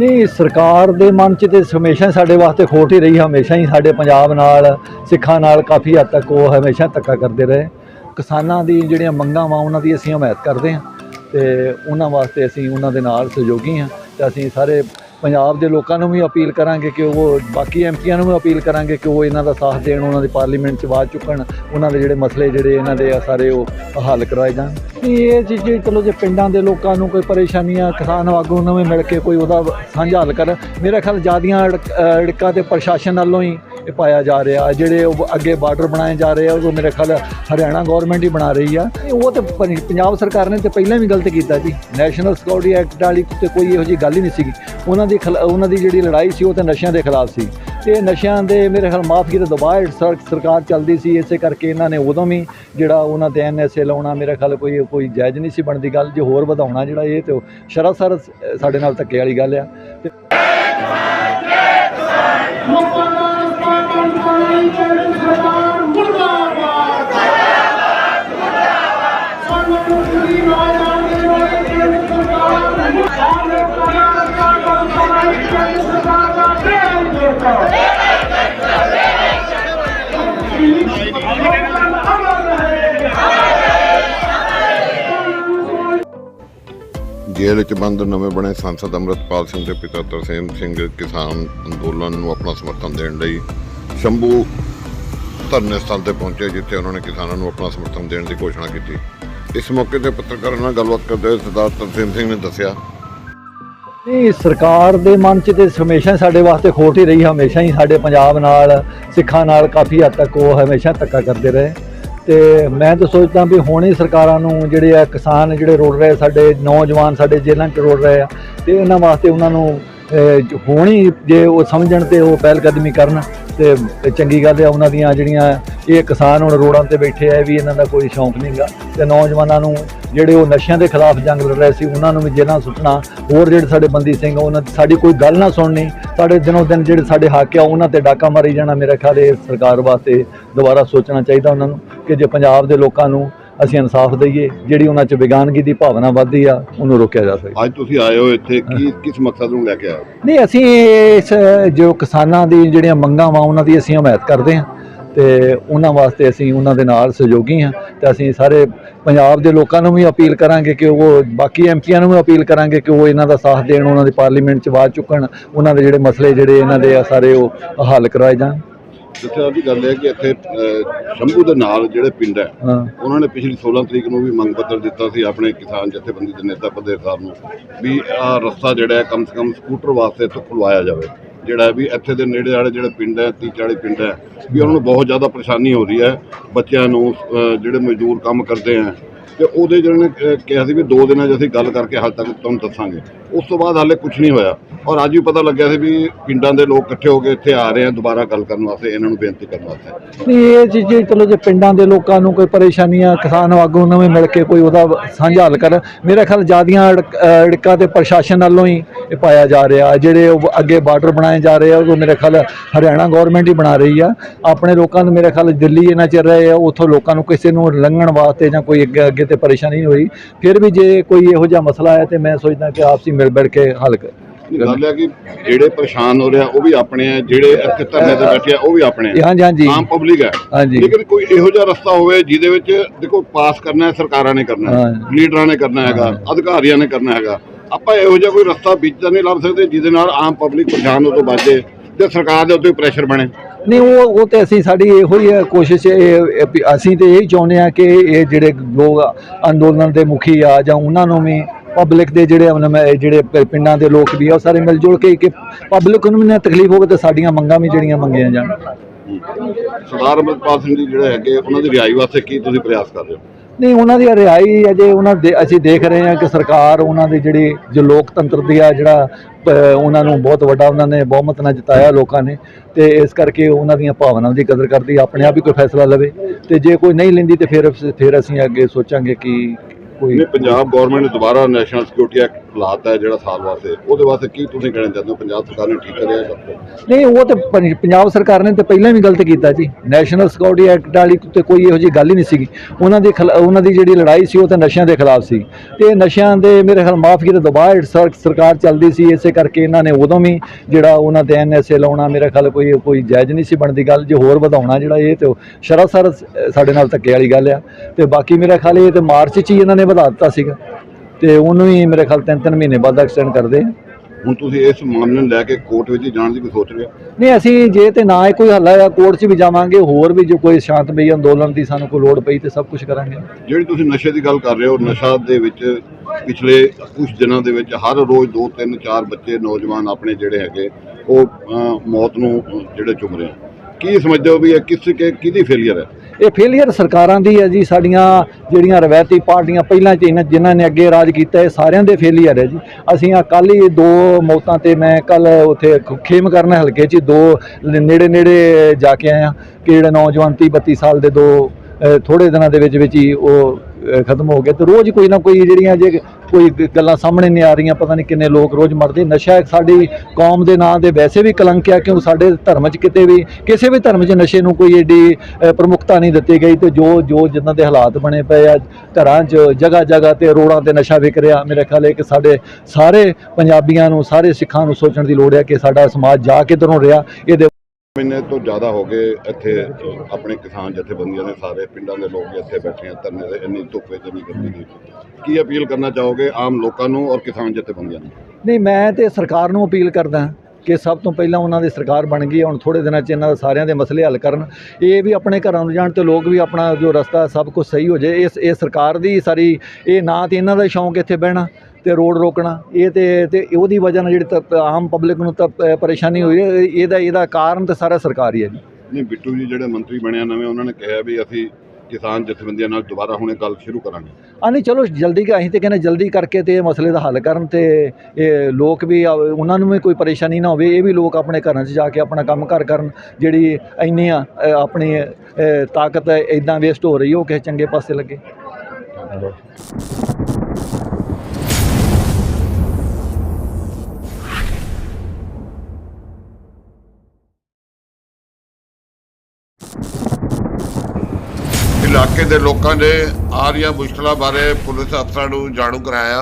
ਨਹੀਂ, ਸਰਕਾਰ ਦੇ ਮਨ 'ਚ ਤੇ ਹਮੇਸ਼ਾ ਸਾਡੇ ਵਾਸਤੇ ਖੋਟ ਹੀ ਰਹੀ, ਹਮੇਸ਼ਾ ਹੀ ਸਾਡੇ ਪੰਜਾਬ ਨਾਲ, ਸਿੱਖਾਂ ਨਾਲ ਕਾਫੀ ਹੱਦ ਤੱਕ ਉਹ ਹਮੇਸ਼ਾ ਧੱਕਾ ਕਰਦੇ ਰਹੇ। ਕਿਸਾਨਾਂ ਦੀ ਜਿਹੜੀਆਂ ਮੰਗਾਂ ਵਾ, ਉਹਨਾਂ ਦੀ ਅਸੀਂ ਹਮਾਇਤ ਕਰਦੇ ਹਾਂ ਤੇ ਉਹਨਾਂ ਵਾਸਤੇ ਅਸੀਂ ਉਹਨਾਂ ਦੇ ਨਾਲ ਸਹਿਯੋਗੀ ਹਾਂ ਤੇ ਅਸੀਂ ਸਾਰੇ ਪੰਜਾਬ ਦੇ ਲੋਕਾਂ ਨੂੰ ਵੀ ਅਪੀਲ ਕਰਾਂਗੇ ਕਿ ਉਹ, ਬਾਕੀ ਐਮਪੀਆਂ ਨੂੰ ਵੀ ਅਪੀਲ ਕਰਾਂਗੇ ਕਿ ਉਹ ਇਹਨਾਂ ਦਾ ਸਾਥ ਦੇਣ, ਉਹਨਾਂ ਦੀ ਪਾਰਲੀਮੈਂਟ 'ਚ ਆਵਾਜ਼ ਚੁੱਕਣ, ਉਹਨਾਂ ਦੇ ਜਿਹੜੇ ਮਸਲੇ ਜਿਹੜੇ ਇਹਨਾਂ ਦੇ ਆ, ਸਾਰੇ ਉਹ ਹੱਲ ਕਰਵਾਏ ਜਾਣ। ਵੀ ਇਹ ਚੀਜ਼ ਚਲੋ ਜੇ ਪਿੰਡਾਂ ਦੇ ਲੋਕਾਂ ਨੂੰ ਕੋਈ ਪਰੇਸ਼ਾਨੀਆਂ, ਕਿਸਾਨ ਆਗੂ ਨੂੰ ਵੀ ਮਿਲ ਕੇ ਕੋਈ ਉਹਦਾ ਸਾਂਝਾ ਹੱਲ ਕਰ ਮੇਰੇ ਖਿਆਲ ਜਿਆਦੀਆਂ ਅੜਕਾਂ ਤੇ ਪ੍ਰਸ਼ਾਸਨ ਵੱਲੋਂ ਹੀ ਇਹ ਪਾਇਆ ਜਾ ਰਿਹਾ। ਜਿਹੜੇ ਉਹ ਅੱਗੇ ਬਾਰਡਰ ਬਣਾਏ ਜਾ ਰਹੇ ਆ, ਉਹ ਮੇਰੇ ਖਿਆਲ ਹਰਿਆਣਾ ਗਵਰਨਮੈਂਟ ਹੀ ਬਣਾ ਰਹੀ ਆ। ਉਹ ਤੇ ਪੰਜਾਬ ਸਰਕਾਰ ਨੇ ਤੇ ਪਹਿਲਾਂ ਵੀ ਗਲਤ ਕੀਤਾ ਜੀ। ਨੈਸ਼ਨਲ ਸਿਕਿਉਰਿਟੀ ਐਕਟ ਵਾਲੀ ਤੇ ਕੋਈ ਇਹੋ ਜਿਹੀ ਗੱਲ ਹੀ ਨਹੀਂ ਸੀਗੀ। ਉਹਨਾਂ ਦੀ ਖਿਲਾ- ਉਹਨਾਂ ਦੀ ਜਿਹੜੀ ਲੜਾਈ ਸੀ, ਉਹ ਤੇ ਨਸ਼ਿਆਂ ਦੇ ਖਿਲਾਫ ਸੀ। ਤੇ ਨਸ਼ਿਆਂ ਦੇ ਮੇਰੇ ਖਿਆਲ ਮਾਫੀ ਦੇ ਦਬਾਅ ਸਰ- ਸਰਕਾਰ ਚੱਲਦੀ ਸੀ, ਇਸੇ ਕਰਕੇ ਇਹਨਾਂ ਨੇ ਉਦੋਂ ਵੀ ਜਿਹੜਾ ਉਹਨਾਂ ਤੇ ਐਨਐਸਏ ਲਾਉਣਾ ਮੇਰੇ ਖਿਆਲ ਕੋਈ ਕੋਈ ਜਾਇਜ਼ ਨਹੀਂ ਸੀ ਬਣਦੀ ਗੱਲ। ਜੇ ਹੋਰ ਵਧਾਉਣਾ ਜਿਹੜਾ ਇਹ ਤੇ ਸ਼ਰਾਸਰ ਸਾਡੇ ਨਾਲ ਧੱਕੇ ਵਾਲੀ ਗੱਲ ਆ। ਜੇਲ੍ਹ ਵਿੱਚ ਬੰਦ ਨਵੇਂ ਬਣੇ ਸੰਸਦ ਅੰਮ੍ਰਿਤਪਾਲ ਸਿੰਘ ਦੇ ਪਿਤਾ ਤਰਸੇਮ ਸਿੰਘ ਕਿਸਾਨ ਅੰਦੋਲਨ ਨੂੰ ਆਪਣਾ ਸਮਰਥਨ ਦੇਣ ਲਈ ਸ਼ੰਭੂ ਧਰਨੇ ਸਥਲ ਤੇ ਪਹੁੰਚੇ, ਜਿੱਥੇ ਉਹਨਾਂ ਨੇ ਕਿਸਾਨਾਂ ਨੂੰ ਆਪਣਾ ਸਮਰਥਨ ਦੇਣ ਦੀ ਘੋਸ਼ਣਾ ਕੀਤੀ। ਇਸ ਮੌਕੇ ਤੇ ਪੱਤਰਕਾਰਾਂ ਨਾਲ ਗੱਲਬਾਤ ਕਰਦੇ ਹੋਏ ਸਰਦਾਰ ਤਰਸੇਮ ਸਿੰਘ ਨੇ ਦੱਸਿਆ। ਨਹੀਂ, ਸਰਕਾਰ ਦੇ ਮਨ 'ਚ ਤੇ ਹਮੇਸ਼ਾ ਸਾਡੇ ਵਾਸਤੇ ਖੋਟ ਹੀ ਰਹੀ, ਹਮੇਸ਼ਾ ਹੀ ਸਾਡੇ ਪੰਜਾਬ ਨਾਲ, ਸਿੱਖਾਂ ਨਾਲ ਕਾਫੀ ਹੱਦ ਤੱਕ ਉਹ ਹਮੇਸ਼ਾ ਧੱਕਾ ਕਰਦੇ ਰਹੇ। ਤੇ ਮੈਂ ਤਾਂ ਸੋਚਦਾ ਵੀ ਹੁਣ ਹੀ ਸਰਕਾਰਾਂ ਨੂੰ ਜਿਹੜੇ ਆ ਕਿਸਾਨ ਜਿਹੜੇ ਰੋੜ ਰਹੇ ਸਾਡੇ ਨੌਜਵਾਨ ਸਾਡੇ ਜੇਲ੍ਹਾਂ 'ਚ ਰੋੜ ਰਹੇ ਆ, ਤੇ ਇਹਨਾਂ ਵਾਸਤੇ ਉਹਨਾਂ ਨੂੰ ਹੋਣੀ ਜੇ ਉਹ ਸਮਝਣ ਤੇ ਉਹ ਪਹਿਲ ਕਦਮੀ ਕਰਨ। ਤੇ ਚੰਗੀ ਗੱਲ ਹੈ ਉਹਨਾਂ ਦੀਆਂ ਜਿਹੜੀਆਂ ਇਹ ਕਿਸਾਨ ਹੁਣ ਰੋਡਾਂ ਤੇ ਬੈਠੇ ਆ ਵੀ ਇਹਨਾਂ ਦਾ ਕੋਈ ਸ਼ੌਂਕ ਨਹੀਂਗਾ ਤੇ ਨੌਜਵਾਨਾਂ ਨੂੰ ਜਿਹੜੇ ਉਹ ਨਸ਼ਿਆਂ ਦੇ ਖਿਲਾਫ ਜੰਗ ਲੜ ਰਹੇ ਸੀ, ਉਹਨਾਂ ਨੂੰ ਵੀ ਜੇਲ੍ਹਾਂ ਸੁੱਟਣਾ, ਹੋਰ ਜਿਹੜੇ ਸਾਡੇ ਬੰਦੀ ਸਿੰਘ, ਉਹਨਾਂ ਦੀ ਸਾਡੀ ਕੋਈ ਗੱਲ ਨਾ ਸੁਣਨੀ, ਸਾਡੇ ਦਿਨੋਂ ਦਿਨ ਜਿਹੜੇ ਸਾਡੇ ਹੱਕ ਆ, ਉਹਨਾਂ ਤੇ ਡਾਕਾ ਮਾਰੀ ਜਾਣਾ, ਮੇਰਾ ਖਿਆਲ ਇਹ ਸਰਕਾਰ ਵਾਸਤੇ ਦੁਬਾਰਾ ਸੋਚਣਾ ਚਾਹੀਦਾ ਉਹਨਾਂ ਨੂੰ ਕਿ ਜੇ ਪੰਜਾਬ ਦੇ ਲੋਕਾਂ ਨੂੰ ਅਸੀਂ ਇਨਸਾਫ ਦਈਏ ਜਿਹੜੀ ਉਹਨਾਂ 'ਚ ਵਿਗਾਨਗੀ ਦੀ ਭਾਵਨਾ ਵੱਧਦੀ ਆ ਉਹਨੂੰ ਰੋਕਿਆ ਜਾ ਸਕਦਾ ਅੱਜ ਤੁਸੀਂ ਆਏ ਹੋ ਇੱਥੇ ਕੀ ਕਿਸ ਮਕਸਦ ਨੂੰ ਲੈ ਕੇ ਆਏ ਹੋ? ਨਹੀਂ ਅਸੀਂ ਇਸ ਜੋ ਕਿਸਾਨਾਂ ਦੀ ਜਿਹੜੀਆਂ ਮੰਗਾਂ ਵਾ ਉਹਨਾਂ ਦੀ ਅਸੀਂ ਹਮਾਇਤ ਕਰਦੇ ਹਾਂ ਤੇ ਉਹਨਾਂ ਵਾਸਤੇ ਅਸੀਂ ਉਹਨਾਂ ਦੇ ਨਾਲ ਸਹਿਯੋਗੀ ਹਾਂ ਤੇ ਅਸੀਂ ਸਾਰੇ ਪੰਜਾਬ ਦੇ ਲੋਕਾਂ ਨੂੰ ਵੀ ਅਪੀਲ ਕਰਾਂਗੇ ਕਿ ਉਹ ਬਾਕੀ ਐਮਪੀਆਂ ਨੂੰ ਵੀ ਅਪੀਲ ਕਰਾਂਗੇ ਕਿ ਉਹ ਇਹਨਾਂ ਦਾ ਸਾਥ ਦੇਣ ਉਹਨਾਂ ਦੀ ਪਾਰਲੀਮੈਂਟ 'ਚ ਆਵਾਜ਼ ਚੁੱਕਣ ਉਹਨਾਂ ਦੇ ਜਿਹੜੇ ਮਸਲੇ ਜਿਹੜੇ ਇਹਨਾਂ ਦੇ ਆ ਸਾਰੇ ਉਹ ਹੱਲ ਕਰਵਾਏ ਜਾਣ। ਜਿੱਥੇ ਦੀ ਗੱਲ ਹੈ ਕਿ ਇੱਥੇ ਸ਼ੰਭੂ ਦੇ ਨਾਲ ਜਿਹੜੇ ਪਿੰਡ ਹੈ ਉਹਨਾਂ ਨੇ ਪਿਛਲੀ 16 ਤਰੀਕ ਨੂੰ ਵੀ ਮੰਗ ਪੱਤਰ ਦਿੱਤਾ ਸੀ ਆਪਣੇ ਕਿਸਾਨ ਜਥੇਬੰਦੀ ਦੇ ਨੇਤਾ ਪਦੇਰ ਸਾਹਿਬ ਨੂੰ ਵੀ ਆਹ ਰਸਤਾ ਜਿਹੜਾ ਹੈ ਕਮ ਸੇ ਕਮ ਸਕੂਟਰ ਵਾਸਤੇ ਇੱਥੋਂ ਖੁਲਵਾਇਆ ਜਾਵੇ। ਜਿਹੜਾ ਵੀ ਇੱਥੇ ਦੇ ਨੇੜੇ ਵਾਲੇ ਜਿਹੜੇ ਪਿੰਡ ਹੈ 30 40 ਪਿੰਡ ਹੈ ਵੀ ਉਹਨਾਂ ਨੂੰ ਬਹੁਤ ਜ਼ਿਆਦਾ ਪਰੇਸ਼ਾਨੀ ਹੋ ਰਹੀ ਹੈ। ਬੱਚਿਆਂ ਨੂੰ ਜਿਹੜੇ ਮਜ਼ਦੂਰ ਕੰਮ ਕਰਦੇ ਹੈ ਤੇ ਉਹਦੇ ਜਿਹੜੇ ਨੇ ਕਿਹਾ ਸੀ ਵੀ ਦੋ ਦਿਨਾਂ 'ਚ ਅਸੀਂ ਗੱਲ ਕਰਕੇ ਹਾਲ ਤੱਕ ਤੁਹਾਨੂੰ ਦੱਸਾਂਗੇ। ਉਸ ਤੋਂ ਬਾਅਦ ਹਾਲੇ ਕੁਝ ਨਹੀਂ ਹੋਇਆ। ਔਰ ਅੱਜ ਵੀ ਪਤਾ ਲੱਗਿਆ ਸੀ ਵੀ ਪਿੰਡਾਂ ਦੇ ਲੋਕ ਇਕੱਠੇ ਹੋ ਕੇ ਇੱਥੇ ਆ ਰਹੇ ਆ, ਦੁਬਾਰਾ ਗੱਲ ਕਰਨ ਵਾਸਤੇ, ਇਹਨਾਂ ਨੂੰ ਬੇਨਤੀ ਕਰਨ ਵਾਸਤੇ। ਨਹੀਂ ਇਹ ਚੀਜ਼ ਚਲੋ ਜੇ ਪਿੰਡਾਂ ਦੇ ਲੋਕਾਂ ਨੂੰ ਕੋਈ ਪਰੇਸ਼ਾਨੀਆਂ, ਕਿਸਾਨ ਆਗੂ ਨੂੰ ਮਿਲ ਕੇ ਕੋਈ ਉਹਦਾ ਸਾਂਝਾ ਹੱਲ ਕਰ ਮੇਰੇ ਖਿਆਲ ਜਿਆਦੀਆਂ ਅੜਕਾਂ ਤੇ ਪ੍ਰਸ਼ਾਸਨ ਵੱਲੋਂ ਹੀ ਇਹ ਪਾਇਆ ਜਾ ਰਿਹਾ। ਜਿਹੜੇ ਉਹ ਅੱਗੇ ਬਾਰਡਰ ਬਣਾਏ ਜਾ ਰਹੇ ਆ, ਉਹ ਮੇਰੇ ਖਿਆਲ ਹਰਿਆਣਾ ਗਵਰਨਮੈਂਟ ਹੀ ਬਣਾ ਰਹੀ ਆ। ਆਪਣੇ ਲੋਕਾਂ ਨੂੰ ਮੇਰੇ ਖਿਆਲ ਦਿੱਲੀ ਇਹਨਾਂ ਚ ਰਹੇ ਆ, ਉੱਥੋਂ ਲੋਕਾਂ ਨੂੰ ਕਿਸੇ ਨੂੰ ਲੰਘਣ ਵਾਸਤੇ ਜਾਂ ਕੋਈ ਅੱਗੇ ਅੱਗੇ ਤੇ ਪਰੇਸ਼ਾਨੀ ਨਹੀਂ ਹੋਈ। ਫਿਰ ਵੀ ਜੇ ਕੋਈ ਇਹੋ ਜਿਹਾ ਮਸਲਾ ਹੈ ਤੇ ਮੈਂ ਸੋਚਦਾ ਕਿ ਆਪਸੀ ਮਿਲ ਬੈਠ ਕੇ ਹੱਲ ਕਰ ਇਹ ਗੱਲ ਹੈ ਕਿ ਜਿਹੜੇ ਪਰੇਸ਼ਾਨ ਹੋ ਰਿਹਾ ਉਹ ਵੀ ਆਪਣੇ ਆ ਜਿਹੜੇ ਇੱਥੇ ਧਰਨੇ ਤੇ ਬੈਠੇ ਆ ਉਹ ਵੀ ਆਪਣੇ ਆ। ਹਾਂਜੀ ਹਾਂਜੀ। ਆਮ ਪਬਲਿਕ ਹੈ। ਹਾਂਜੀ। ਲੇਕਿਨ ਕੋਈ ਇਹੋ ਜਿਹਾ ਰਸਤਾ ਹੋਵੇ ਜਿਹਦੇ ਵਿੱਚ ਦੇਖੋ ਪਾਸ ਕਰਨਾ ਹੈ ਸਰਕਾਰਾਂ ਨੇ ਕਰਨਾ ਹੈ। ਲੀਡਰਾਂ ਨੇ ਕਰਨਾ ਹੈਗਾ ਅਧਿਕਾਰੀਆਂ ਨੇ ਕਰਨਾ ਹੈਗਾ। ਆਪਾਂ ਇਹੋ ਜਿਹਾ ਕੋਈ ਰਸਤਾ ਵਿੱਚ ਨਹੀਂ ਲੱਭ ਸਕਦੇ ਜਿਹਦੇ ਨਾਲ ਆਮ ਪਬਲਿਕ ਪਰੇਸ਼ਾਨ ਹੋ ਤੋਂ ਬਚੇ ਤੇ ਸਰਕਾਰ ਦੇ ਉੱਤੇ ਪ੍ਰੈਸ਼ਰ ਬਣੇ। ਨਹੀਂ, ਉਹ ਉਹ ਤੇ ਅਸੀਂ ਸਾਡੀ ਇਹੋ ਹੀ ਹੈ ਕੋਸ਼ਿਸ਼ ਇਹ ਵੀ ਅਸੀਂ ਤੇ ਇਹੀ ਚਾਹੁੰਦੇ ਆ ਕਿ ਇਹ ਜਿਹੜੇ ਲੋਕ ਅੰਦੋਲਨ ਦੇ ਮੁਖੀ ਆ ਜਾਂ ਉਹਨਾਂ ਨੂੰ ਵੀ ਪਬਲਿਕ ਦੇ ਜਿਹੜੇ ਜਿਹੜੇ ਪਿੰਡਾਂ ਦੇ ਲੋਕ ਵੀ ਆ, ਉਹ ਸਾਰੇ ਮਿਲ ਜੁਲ ਕੇ ਕਿ ਪਬਲਿਕ ਨੂੰ ਵੀ ਨਾ ਤਕਲੀਫ ਹੋਵੇ ਤੇ ਸਾਡੀਆਂ ਮੰਗਾਂ ਵੀ ਜਿਹੜੀਆਂ ਮੰਗੀਆਂ ਜਾਣ। ਸਰਦਾਰ ਅਮਰਪਾਲ ਸਿੰਘ ਜੀ ਜਿਹੜੇ ਹੈਗੇ ਉਹਨਾਂ ਦੀ ਰਿਹਾਈ ਵਾਸਤੇ ਕੀ ਤੁਸੀਂ ਪ੍ਰਯਾਸ ਕਰ ਰਹੇ ਹੋ? ਨਹੀਂ, ਉਹਨਾਂ ਦੀ ਰਿਹਾਈ ਅਜੇ ਉਹਨਾਂ ਦੇ ਅਸੀਂ ਦੇਖ ਰਹੇ ਹਾਂ ਕਿ ਸਰਕਾਰ ਉਹਨਾਂ ਦੀ ਜਿਹੜੀ ਜੋ ਲੋਕਤੰਤਰ ਦੀ ਆ, ਜਿਹੜਾ ਉਹਨਾਂ ਨੂੰ ਬਹੁਤ ਵੱਡਾ ਉਹਨਾਂ ਨੇ ਬਹੁਮਤ ਨਾਲ ਜਿਤਾਇਆ ਲੋਕਾਂ ਨੇ, ਤੇ ਇਸ ਕਰਕੇ ਉਹਨਾਂ ਦੀਆਂ ਭਾਵਨਾਵਾਂ ਦੀ ਕਦਰ ਕਰਦੀ, ਆਪਣੇ ਆਪ ਹੀ ਕੋਈ ਫੈਸਲਾ ਲਵੇ, ਤੇ ਜੇ ਕੋਈ ਨਹੀਂ ਲੈਂਦੀ ਤੇ ਫਿਰ ਫਿਰ ਅਸੀਂ ਅੱਗੇ ਸੋਚਾਂਗੇ ਕਿ ਕੋਈ ਪੰਜਾਬ ਗਵਰਨਮੈਂਟ ਨੇ ਦੁਬਾਰਾ ਨੈਸ਼ਨਲ ਸਿਕਿਉਰਿਟੀ ਐਕਟ ਹਾਲਾਤ ਜਿਹੜਾ ਸਾਲ ਵਾਸਤੇ ਉਹਦੇ ਵਾਸਤੇ ਕੀ ਤੁਸੀਂ ਕਹਿਣਾ ਚਾਹੁੰਦੇ ਹੋ? ਪੰਜਾਬ ਸਰਕਾਰ ਨੇ ਠੀਕ ਕਰਿਆ ਹੈ ਨਹੀਂ, ਉਹ ਤੇ ਪੰ- ਪੰਜਾਬ ਸਰਕਾਰ ਨੇ ਤੇ ਪਹਿਲਾਂ ਵੀ ਗਲਤ ਕੀਤਾ ਜੀ। ਨੈਸ਼ਨਲ ਸਿਕਿਉਰਿਟੀ ਐਕਟ ਵਾਲੀ ਤੇ ਕੋਈ ਇਹੋ ਜਿਹੀ ਗੱਲ ਹੀ ਨਹੀਂ ਸੀਗੀ। ਉਹਨਾਂ ਦੀ ਖਿਲਾ- ਉਹਨਾਂ ਦੀ ਜਿਹੜੀ ਲੜਾਈ ਸੀ, ਉਹ ਤਾਂ ਨਸ਼ਿਆਂ ਦੇ ਖਿਲਾਫ ਸੀ। ਤੇ ਨਸ਼ਿਆਂ ਦੇ ਮੇਰੇ ਖਿਆਲ ਮਾਫੀ ਦੇ ਦਬਾਅ ਸਰ- ਸਰਕਾਰ ਚੱਲਦੀ ਸੀ, ਇਸੇ ਕਰਕੇ ਇਹਨਾਂ ਨੇ ਉਦੋਂ ਵੀ ਜਿਹੜਾ ਉਹਨਾਂ ਤੇ ਐਨਐਸਏ ਲਾਉਣਾ, ਮੇਰੇ ਖਿਆਲ ਕੋਈ ਕੋਈ ਜਾਇਜ਼ ਨਹੀਂ ਸੀ ਬਣਦੀ ਗੱਲ। ਜੇ ਹੋਰ ਵਧਾਉਣਾ ਜਿਹੜਾ ਇਹ ਤੇ ਸ਼ਰਾਸਰ ਸਾਡੇ ਨਾਲ ਧੱਕੇ ਵਾਲੀ ਗੱਲ ਆ। ਤੇ ਬਾਕੀ ਮੇਰਾ ਖਿਆਲ ਇਹ ਤੇ ਮਾਰਚ 'ਚ ਹੀ ਇਹਨਾਂ ਨੇ ਵਧਾ ਦਿੱਤਾ ਸੀਗਾ। ਤੇ ਉਹਨੂੰ ਹੀ ਮੇਰੇ ਖਿਆਲ ਤਿੰਨ ਤਿੰਨ ਮਹੀਨੇ ਬਾਅਦ ਐਕਸਟੈਂਡ ਕਰਦੇ ਆ। ਹੁਣ ਤੁਸੀਂ ਇਸ ਮਾਮਲੇ ਨੂੰ ਲੈ ਕੇ ਕੋਰਟ ਵਿੱਚ ਜਾਣ ਦੀ ਵੀ ਸੋਚ ਰਹੇ ਹੋ? ਨਹੀਂ ਅਸੀਂ ਜੇ ਤੇ ਨਾ ਹੀ ਕੋਈ ਹੱਲ ਆ ਕੋਰਟ 'ਚ ਵੀ ਜਾਵਾਂਗੇ ਹੋਰ ਵੀ ਜੋ ਕੋਈ ਸ਼ਾਂਤਮਈ ਅੰਦੋਲਨ ਦੀ ਸਾਨੂੰ ਕੋਈ ਲੋੜ ਪਈ ਤੇ ਸਭ ਕੁਝ ਕਰਾਂਗੇ। ਜਿਹੜੀ ਤੁਸੀਂ ਨਸ਼ੇ ਦੀ ਗੱਲ ਕਰ ਰਹੇ ਹੋ ਨਸ਼ਾ ਦੇ ਵਿੱਚ ਪਿਛਲੇ ਕੁਝ ਦਿਨਾਂ ਦੇ ਵਿੱਚ ਹਰ ਰੋਜ਼ 2 3 4 ਬੱਚੇ ਨੌਜਵਾਨ ਆਪਣੇ ਜਿਹੜੇ ਹੈਗੇ ਉਹ ਅਹ, ਮੌਤ ਨੂੰ ਜਿਹੜੇ ਚੁੰਮ ਰਹੇ ਆ। ਕੀ ਸਮਝਦੇ ਹੋ ਵੀ ਇਹ ਕਿਸ ਕਿ ਕਿਹਦੀ ਫੇਲਿਅਰ ਹੈ? ਇਹ ਫੇਲਿਅਰ ਸਰਕਾਰਾਂ ਦੀ ਹੈ ਜੀ ਸਾਡੀਆਂ ਜਿਹੜੀਆਂ ਰਵਾਇਤੀ ਪਾਰਟੀਆਂ ਪਹਿਲਾਂ ਚ ਇਹਨਾਂ- ਜਿਨ੍ਹਾਂ ਨੇ ਅੱਗੇ ਰਾਜ ਕੀਤਾ ਇਹ ਸਾਰਿਆਂ ਦੇ ਫੇਲਿਅਰ ਹੈ ਜੀ। ਅਸੀਂ ਆ ਕੱਲ ਹੀ ਦੋ ਮੌਤਾਂ ਤੇ ਮੈਂ ਕੱਲ ਉੱਥੇ ਖੇਮ ਕਰਨ ਹਲਕੇ 'ਚ ਦੋ ਨੇੜੇ ਨੇੜੇ ਜਾ ਕੇ ਆਇਆ। ਕਿ ਜਿਹੜੇ ਨੌਜਵਾਨ 30 32 ਸਾਲ ਦੇ ਦੋ ਅ, ਥੋੜੇ ਦਿਨਾਂ ਦੇ ਵਿੱਚ ਵਿੱਚ ਹੀ ਉਹ ਖਤਮ ਹੋ ਗਏ। ਤੇ ਰੋਜ਼ ਕੋਈ ਨਾ ਕੋਈ ਜਿਹੜੀਆਂ ਜੇ ਕੋਈ ਗੱਲਾਂ ਸਾਹਮਣੇ ਨਹੀਂ ਆ ਰਹੀਆਂ ਪਤਾ ਨਹੀਂ ਕਿੰਨੇ ਲੋਕ ਰੋਜ਼ ਮਰਦੇ। ਨਸ਼ਾ ਇੱਕ ਸਾਡੀ ਕੌਮ ਦੇ ਨਾਂ ਦੇ ਵੈਸੇ ਵੀ ਕਲੰਕ ਆ ਕਿਉਂ ਸਾਡੇ ਧਰਮ 'ਚ ਕਿਤੇ ਵੀ ਕਿਸੇ ਵੀ ਧਰਮ 'ਚ ਨਸ਼ੇ ਨੂੰ ਕੋਈ ਏਡੀ ਅ, ਪ੍ਰਮੁਖਤਾ ਨਹੀਂ ਦਿੱਤੀ ਗਈ ਤੇ ਜੋ ਜੋ ਜਿੱਦਾਂ ਦੇ ਹਾਲਾਤ ਬਣੇ ਪਏ ਆ ਘਰਾਂ 'ਚ ਜਗ੍ਹਾ ਜਗ੍ਹਾ ਤੇ ਰੋਡਾਂ ਤੇ ਨਸ਼ਾ ਵਿਕ ਰਿਹਾ ਮੇਰੇ ਖਿਆਲ ਹੈ ਕਿ ਸਾਡੇ ਸਾਰੇ ਪੰਜਾਬੀਆਂ ਨੂੰ ਸਾਰੇ ਸਿੱਖਾਂ ਨੂੰ ਸੋਚਣ ਦੀ ਲੋੜ ਹੈ ਕਿ ਸਾਡਾ ਸਮਾਜ ਜਾ ਕਿੱਧਰੋਂ ਰਿਹਾ ਇਹਦੇ ਮਹੀਨੇ ਤੋਂ ਜ਼ਿਆਦਾ ਹੋ ਗਏ ਇੱਥੇ ਆਪਣੇ ਕਿਸਾਨ ਜਥੇਬੰਦੀਆਂ ਨੇ, ਸਾਰੇ ਪਿੰਡਾਂ ਦੇ ਲੋਕ ਇੱਥੇ ਬੈਠੇ ਆ, ਧਰਨੇ ਦੇ ਇੰਨੀ ਧੁੱਪੇ ਤੇ ਨਹੀਂ ਗਰਮੀ ਦੀ ਕੀ ਅਪੀਲ ਕਰਨਾ ਚਾਹੋਗੇ ਆਮ ਲੋਕਾਂ ਨੂੰ ਔਰ ਕਿਸਾਨ ਜਥੇਬੰਦੀਆਂ ਨੂੰ? ਨਹੀਂ, ਮੈਂ ਤੇ ਸਰਕਾਰ ਨੂੰ ਅਪੀਲ ਕਰਦਾ ਕਿ ਸਭ ਤੋਂ ਪਹਿਲਾਂ ਉਹਨਾਂ ਦੀ ਸਰਕਾਰ ਬਣ ਗਈ, ਹੁਣ ਥੋੜੇ ਦਿਨਾਂ 'ਚ ਇਹਨਾਂ ਦਾ ਸਾਰਿਆਂ ਦੇ ਮਸਲੇ ਹੱਲ ਕਰਨ। ਇਹ ਵੀ ਆਪਣੇ ਘਰਾਂ ਨੂੰ ਜਾਣ ਤੇ ਲੋਕ ਵੀ ਆਪਣਾ ਜੋ ਰਸਤਾ ਸਭ ਕੁਝ ਸਹੀ ਹੋ ਜਾਏ, ਇਸ, ਇਹ ਸਰਕਾਰ ਦੀ ਸਾਰੀ, ਇਹ ਨਾ ਤੇ ਇਹਨਾਂ ਦਾ ਸ਼ੌਂਕ ਇੱਥੇ ਬਹਿਣਾ। ਤੇ ਰੋਡ ਰੋਕਣਾ ਇਹ ਤੇ ਤੇ ਉਹਦੀ ਵਜ੍ਹਾ ਨਾਲ ਜਿਹੜੀ ਆਮ ਪਬਲਿਕ ਨੂੰ ਤਾਂ ਪਰੇਸ਼ਾਨੀ ਹੋਈ ਹੈ ਇਹਦਾ ਇਹਦਾ ਕਾਰਨ ਤੇ ਸਾਰਾ ਸਰਕਾਰ ਹੀ ਹੈ ਜੀ। ਨਹੀਂ ਬਿੱਟੂ ਜੀ ਜਿਹੜੇ ਮੰਤਰੀ ਬਣਿਆ ਨਵੇਂ ਉਹਨਾਂ ਨੇ ਕਿਹਾ ਵੀ ਅਸੀਂ ਕਿਸਾਨ ਜਥੇਬੰਦੀਆਂ ਨਾਲ ਦੁਬਾਰਾ ਹੁਣੇ ਗੱਲ ਸ਼ੁਰੂ ਕਰਾਂਗੇ। ਆ ਨਹੀਂ ਚਲੋ ਜਲਦੀ ਕਰ ਅਸੀਂ ਤੇ ਕਹਿੰਦੇ ਜਲਦੀ ਕਰਕੇ ਤੇ ਇਹ ਮਸਲੇ ਦਾ ਹੱਲ ਕਰਨ ਤੇ ਇਹ ਲੋਕ ਵੀ ਉਹਨਾਂ ਨੂੰ ਵੀ ਕੋਈ ਪਰੇਸ਼ਾਨੀ ਨਾ ਹੋਵੇ ਇਹ ਵੀ ਲੋਕ ਆਪਣੇ ਘਰਾਂ 'ਚ ਜਾ ਕੇ ਆਪਣਾ ਕੰਮ ਕਾਰ ਕਰਨ ਜਿਹੜੀ ਇੰਨੀਆਂ ਅ, ਆਪਣੀ ਤਾਕਤ ਇਦਾਂ ਵੇਸਟ ਹੋ ਰਹੀ ਉਹ ਕਿਸੇ ਚੰਗੇ ਪਾਸੇ ਲੱਗੇ। ਇਲਾਕੇ ਦੇ ਲੋਕਾਂ ਨੇ ਆ ਰਹੀਆਂ ਮੁਸ਼ਕਲਾਂ ਬਾਰੇ ਪੁਲਿਸ ਅਫਸਰਾਂ ਨੂੰ ਜਾਣੂ ਕਰਾਇਆ।